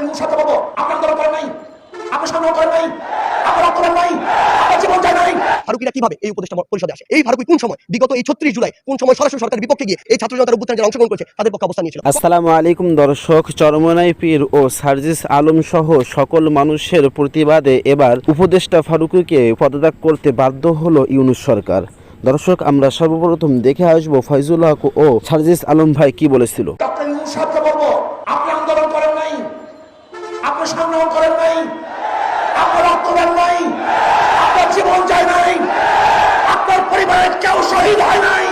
Doctor Yunus সাথে আপনার আন্দোলন করেন নাই। আপনার সংগ্রাম করেন নাই। আপনার রক্ত নাই। আপনার জীবন যায় নাই। ফারুকিরা কীভাবে এই উপদেষ্টা পরিষদে আসে? এই ফারুকি কোন সময়? বিগত এই ছত্রিশ জুলাই কোন সময় সরাসরি সরকারের বিপক্ষে গিয়ে এই ছাত্র জনতার অভ্যুত্থানে যারা অংশগ্রহণ করেছে? তাদের পক্ষে অবস্থান নিয়েছিল। আসসালামু আলাইকুম দর্শক চরমনাই পীর ও সার্জিস আলম সহ সকল মানুষের প্রতিবাদে এবার উপদেষ্টা ফারুকুকে পদত্যাগ করতে বাধ্য হলো ইউনুস সরকার। দর্শক আমরা সর্বপ্রথম দেখে আসব ফয়জুল হক ও সার্জিস আলম ভাই কি বলেছিল ডক্টর ইউনুস সাহেবকে বলব আপনি আন্দোলন করেন নাই আপনি সংগ্রাম করেন নাই। আপনার রক্ত দেন নাই। আপনার জীবন যায় নাই। আপনার পরিবারের কেউ শহীদ হয় নাই।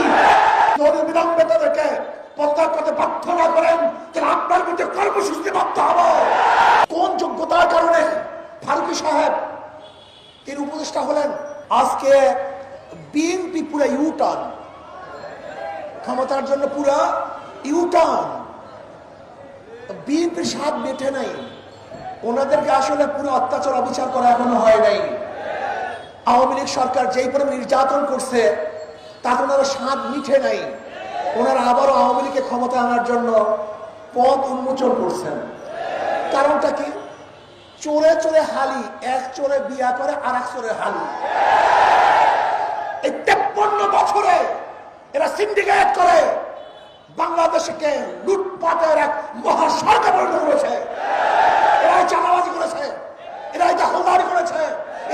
বিলম্বে তাদেরকে সাহেব তিনি উপদেষ্টা হলেন? আজকে বিএনপি পুরো ইউটার্ন ক্ষমতার জন্য পুরা ইউটার্ন বিএনপির স্বাদ মেটে নাই। ওনাদেরকে আসলে পুরো অত্যাচার, অবিচার করা এখনও হয় নাই। আওয়ামী লীগ সরকার যেই পরিমাণ নির্যাতন করছে, তাতে ওনারা স্বাদ মিঠে নাই। ওনারা আবারও আওয়ামী লীগকে ক্ষমতা আনার জন্য পথ উন্মোচন করছেন। কারণটা কি? চোরে চোরে হালি, এক চোরে বিয়া করে আর এক চোরে হালি। এই তেপ্পন্ন বছরে এরা সিন্ডিকেট করে, বাংলাদেশকে লুটপাটের এক মহা সরকার পরিণত করেছে এরাই চাঁদাবাজি করেছে এরাই দখলদারি করেছে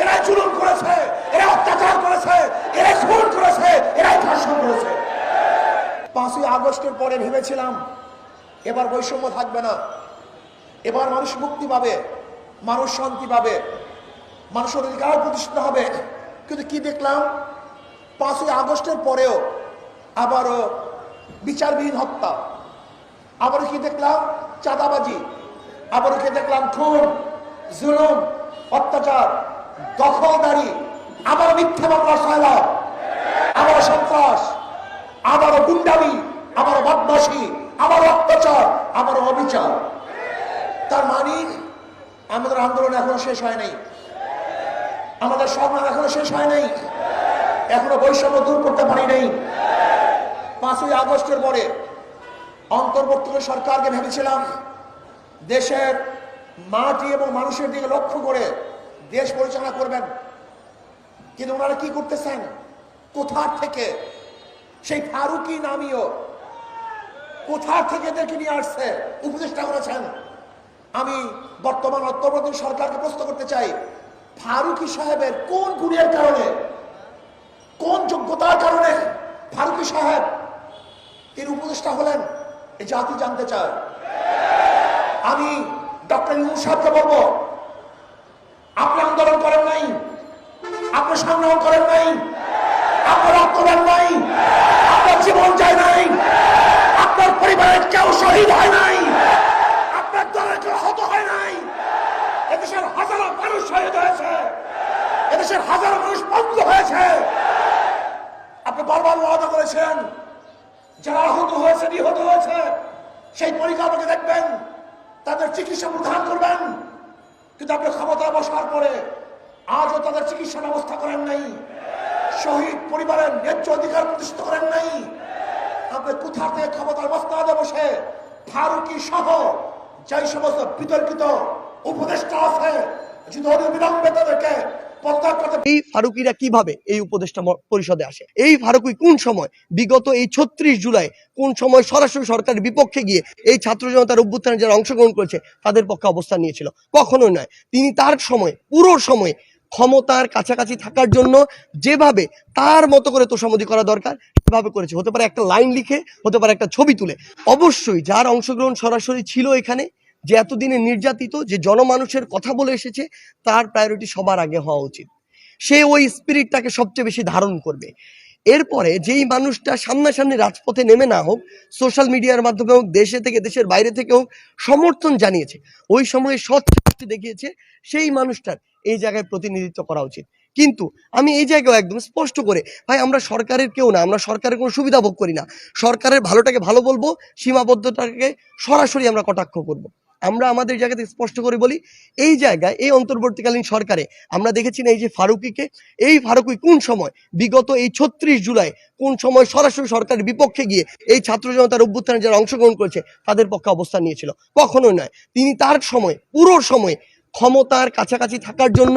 এরাই জুলুম করেছে এরা অত্যাচার করেছে এরাই খুন করেছে এরাই ধর্ষণ করেছে পাঁচই আগস্টের পরে ভেবেছিলাম, এবার বৈষম্য থাকবে না। এবার মানুষ মুক্তি পাবে, মানুষ শান্তি পাবে মানুষের অধিকার প্রতিষ্ঠিত হবে। কিন্তু কি দেখলাম? পাঁচই আগস্টের পরেও আবারও বিচারবিহীন হত্যা। আবারও কি দেখলাম? চাঁদাবাজি। আবারও কি দেখলাম? খুন, জুলুম, অত্যাচার, দখলদারি আবার মিথ্যা মামলা সয়লাভ আবার সন্ত্রাস, আবারও গুন্ডামি। আবারও বদমাসি আবারও অত্যাচার আবারও অবিচার। তার মানে আমাদের আন্দোলন এখনও শেষ হয় নাই। আমাদের সংগ্রাম এখনও শেষ হয় নাই। এখনও বৈষম্য দূর করতে পারি নাই। পাঁচই আগস্টের পরে অন্তর্বর্তী সরকারকে ভেবেছিলাম, দেশের মাটি এবং মানুষের দিকে লক্ষ্য করে দেশ পরিচালনা করবেন। কিন্তু ওনারা কি করতেছেন? কোথার থেকে? সেই ফারুকি নামীয় কোথা থেকে এদেরকে নিয়ে আসছে? উপদেষ্টা করেছেন আমি বর্তমান অন্তর্বর্তী সরকারকে প্রশ্ন করতে চাই, ফারুকি সাহেবের কোন গুণের কারণে, কোন যোগ্যতার কারণে ফারুকি সাহেব তিনি উপদেষ্টা হলেন? এই জাতি জানতে চায়। আমি ডক্টর ইউনুস সাহেবকে বলব, আপনি আন্দোলন করেন নাই, আপনি সংগ্রাম করেন নাই, আপনার রক্ত দেন নাই, আপনার জীবন যায় নাই পরিবারের কেউ শহীদ হয় নাই। আপনার দলের কেউ হত হয় নাই। এদেশের হাজারো মানুষ শহীদ হয়েছে। এদেশের হাজারো মানুষ বন্ধ হয়েছে। আপনি বারবার ওয়াদা করেছেন, যারা আহত হয়েছে, নিহত হয়েছে, সেই পরিকাঠামোকে দেখবেন, তাদের চিকিৎসা প্রদান করবেন। কিন্তু আপনি ক্ষমতা বসার পরে আজও তাদের চিকিৎসা ব্যবস্থা করেন নাই। শহীদ পরিবারের ন্যায্য অধিকার প্রতিষ্ঠিত করেন নাই। আপনি কোথা থেকে ক্ষমতার বস্তাতে বসে ফারুকি সহ যেই সমস্ত বিতর্কিত উপদেষ্টা আছে, যদি তাদেরকে এই ফারুকিরা কীভাবে এই উপদেষ্টা পরিষদে আসে? এই ফারুকি কোন সময়? বিগত এই ছত্রিশ জুলাই কোন সময় সরাসরি সরকারের বিপক্ষে গিয়ে এই ছাত্র জনতার অভ্যুত্থানে যারা অংশগ্রহণ করেছে, তাদের পক্ষে অবস্থান নিয়েছিল? কখনোই নয়। তিনি তার সময়, পুরো সময় ক্ষমতার কাছাকাছি থাকার জন্য যেভাবে তার মতো করে তোষামদি করা দরকার, সেভাবে করেছে। হতে পারে একটা লাইন লিখে, হতে পারে একটা ছবি তুলে। অবশ্যই যার অংশগ্রহণ সরাসরি ছিল এখানে, যে এতদিনে নির্যাতিত, যে জনমানুষের কথা বলে এসেছে, তার প্রায়োরিটি সবার আগে হওয়া উচিত। সে ওই স্পিরিটটাকে সবচেয়ে বেশি ধারণ করবে। এরপরে যেই মানুষটা সামনাসামনি রাজপথে নেমে না হোক সোশ্যাল মিডিয়ার মাধ্যমে হোক, দেশে থেকে, দেশের বাইরে থেকে হোক, সমর্থন জানিয়েছে, ওই সময়ে সৎ দৃষ্টি দেখিয়েছে, সেই মানুষটার এই জায়গায় প্রতিনিধিত্ব করা উচিত। কিন্তু আমি এই জায়গায় একদম স্পষ্ট করে, ভাই আমরা সরকারের কেউ না, আমরা সরকারের কোনো সুবিধা ভোগ করি না। সরকারের ভালোটাকে ভালো বলব সীমাবদ্ধতাকে সরাসরি আমরা কটাক্ষ করব। আমরা আমাদের জায়গা থেকে স্পষ্ট করে বলি, এই জায়গায়, এই অন্তর্বর্তীকালীন সরকারে আমরা দেখেছি এই যে ফারুকিকে, এই ফারুকি কোন সময়, বিগত এই ছত্রিশ জুলাই কোন সময় সরাসরি সরকারের বিপক্ষে গিয়ে এই ছাত্র জনতার অভ্যুত্থানে যারা অংশগ্রহণ করেছে, তাদের পক্ষে অবস্থান নিয়েছিল? কখনোই নয়। তিনি তার সময়, পুরো সময় ক্ষমতার কাছাকাছি থাকার জন্য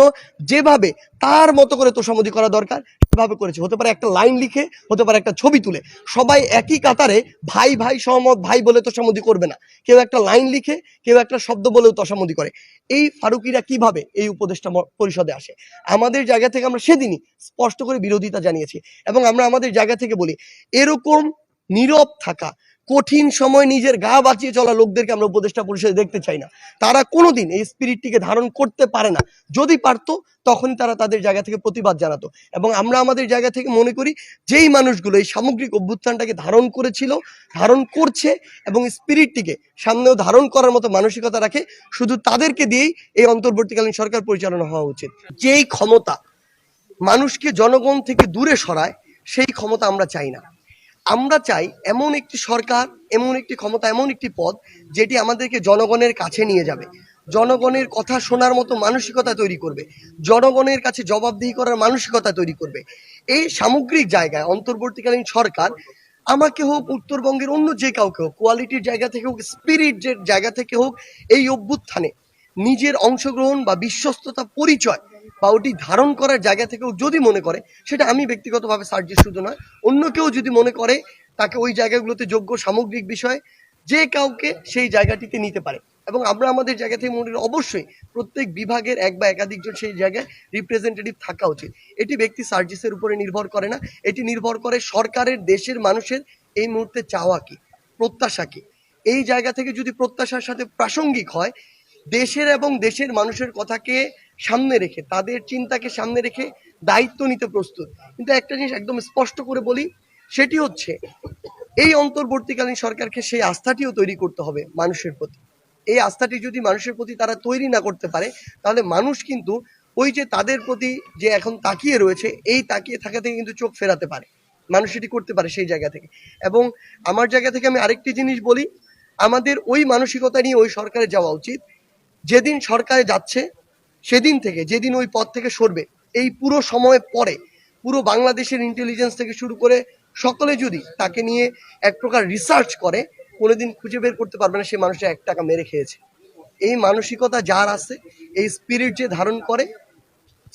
যেভাবে তার মতো করে তোষামদি করা দরকার সেভাবে করেছে। হতে পারে একটা লাইন লিখে, হতে পারে একটা ছবি তুলে। সবাই একই কাতারে ভাই ভাই, সহমত, ভাই বলে তোষামদি করবে না। কেউ একটা লাইন লিখে, কেউ একটা শব্দ বলেও তোষামদি করে। এই ফারুকিরা কীভাবে এই উপদেষ্টা পরিষদে আসে? আমাদের জায়গা থেকে আমরা সেদিনই স্পষ্ট করে বিরোধিতা জানিয়েছি। এবং আমরা আমাদের জায়গা থেকে বলি, এরকম নীরব থাকা কঠিন সময় নিজের গা বাঁচিয়ে চলা লোকদেরকে আমরা উপদেষ্টা পরিষদে দেখতে চাই না। তারা কোনোদিন এই স্পিরিটটিকে ধারণ করতে পারে না। যদি পারতো, তখনই তারা তাদের জায়গা থেকে প্রতিবাদ জানাতো। এবং আমরা আমাদের জায়গা থেকে মনে করি, যেই মানুষগুলো এই সামগ্রিক অভ্যুত্থানটাকে ধারণ করেছিল, ধারণ করছে এবং স্পিরিটটিকে সামনেও ধারণ করার মতো মানসিকতা রাখে, শুধু তাদেরকে দিয়েই এই অন্তর্বর্তীকালীন সরকার পরিচালনা হওয়া উচিত। যেই ক্ষমতা মানুষকে জনগণ থেকে দূরে সরায়, সেই ক্ষমতা আমরা চাই না। আমরা চাই এমন একটি সরকার, এমন একটি ক্ষমতা, এমন একটি পদ যেটি আমাদেরকে জনগণের কাছে নিয়ে যাবে। জনগণের কথা শোনার মতো মানসিকতা তৈরি করবে। জনগণের কাছে জবাবদিহি করার মানসিকতা তৈরি করবে। এই সামগ্রিক জায়গায় অন্তর্বর্তীকালীন সরকার আমাকে হোক, উত্তরবঙ্গের অন্য যে কাউকে হোক কোয়ালিটির জায়গা থেকে হোক স্পিরিট যে জায়গা থেকে হোক, এই অভ্যুত্থানে নিজের অংশগ্রহণ বা বিশ্বস্ততা পরিচয় বা ওটি ধারণ করার জায়গা থেকেও যদি মনে করে, সেটা আমি ব্যক্তিগতভাবে সার্জিস শুধু নয়। অন্য কেউ যদি মনে করে, তাকে ওই জায়গাগুলোতে যোগ্য সামগ্রিক বিষয়, যে কাউকে সেই জায়গাটিতে নিতে পারে। এবং আমরা আমাদের জায়গা থেকে মনে অবশ্যই প্রত্যেক বিভাগের এক বা একাধিকজন সেই জায়গায় রিপ্রেজেন্টেটিভ থাকা উচিত। এটি ব্যক্তি সার্জিসের উপরে নির্ভর করে না। এটি নির্ভর করে সরকারের, দেশের মানুষের এই মুহূর্তে চাওয়া কি, প্রত্যাশা কি। এই জায়গা থেকে যদি প্রত্যাশার সাথে প্রাসঙ্গিক হয়, দেশের এবং দেশের মানুষের কথাকে সামনে রেখে, তাদের চিন্তাকে সামনে রেখে দায়িত্ব নিতে প্রস্তুত। কিন্তু একটা জিনিস একদম স্পষ্ট করে বলি, সেটি হচ্ছে, এই অন্তর্বর্তীকালীন সরকারকে সেই আস্থাটিও তৈরি করতে হবে মানুষের প্রতি। এই আস্থাটি যদি মানুষের প্রতি তারা তৈরি না করতে পারে, তাহলে মানুষ কিন্তু ওই যে তাদের প্রতি যে এখন তাকিয়ে রয়েছে, এই তাকিয়ে থাকা থেকে কিন্তু চোখ ফেরাতে পারে। মানুষ এটি করতে পারে সেই জায়গা থেকে। এবং আমার জায়গা থেকে আমি আরেকটি জিনিস বলি, আমাদের ওই মানসিকতা নিয়ে ওই সরকারে যাওয়া উচিত। যেদিন সরকারে যাচ্ছে সেদিন থেকে, যেদিন ওই পদ থেকে সরবে, এই পুরো সময় পরে, পুরো বাংলাদেশের ইন্টেলিজেন্স থেকে শুরু করে সকলে যদি তাকে নিয়ে এক প্রকার রিসার্চ করে, কোনোদিন খুঁজে বের করতে পারবে না, সে মানুষটা এক টাকা মেরে খেয়েছে। এই মানসিকতা যার আছে, এই স্পিরিট যে ধারণ করে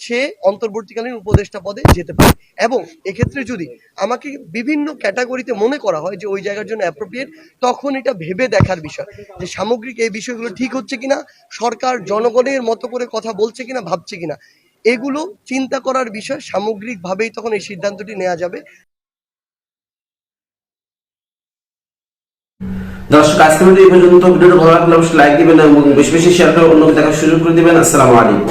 সে অন্তর্বর্তীকালীন উপদেষ্টা পদে যেতে পারে। এবং এক্ষেত্রে যদি আমাকে বিভিন্ন ক্যাটাগরিতে মনে করা হয় যে ওই জায়গার জন্য অ্যাপ্রোপ্রিয়েট তখন এটা ভেবে দেখার বিষয় যে সামগ্রিক এই বিষয়গুলো ঠিক হচ্ছে কিনা, সরকার জনগণের মতো করে কথা বলছে কিনা, ভাবছে কিনা, এগুলো চিন্তা করার বিষয়, সামগ্রিকভাবেই তখন এই সিদ্ধান্তটি নেওয়া যাবে। দর্শক মধ্যে এই পর্যন্ত। ভিডিওটা ভালো লাগলে অবশ্যই লাইক দিবেন এবং বেশি বেশি শেয়ার করে অন্যকে দেখার সুযোগ করে দিবেন। আসসালামু আলাইকুম।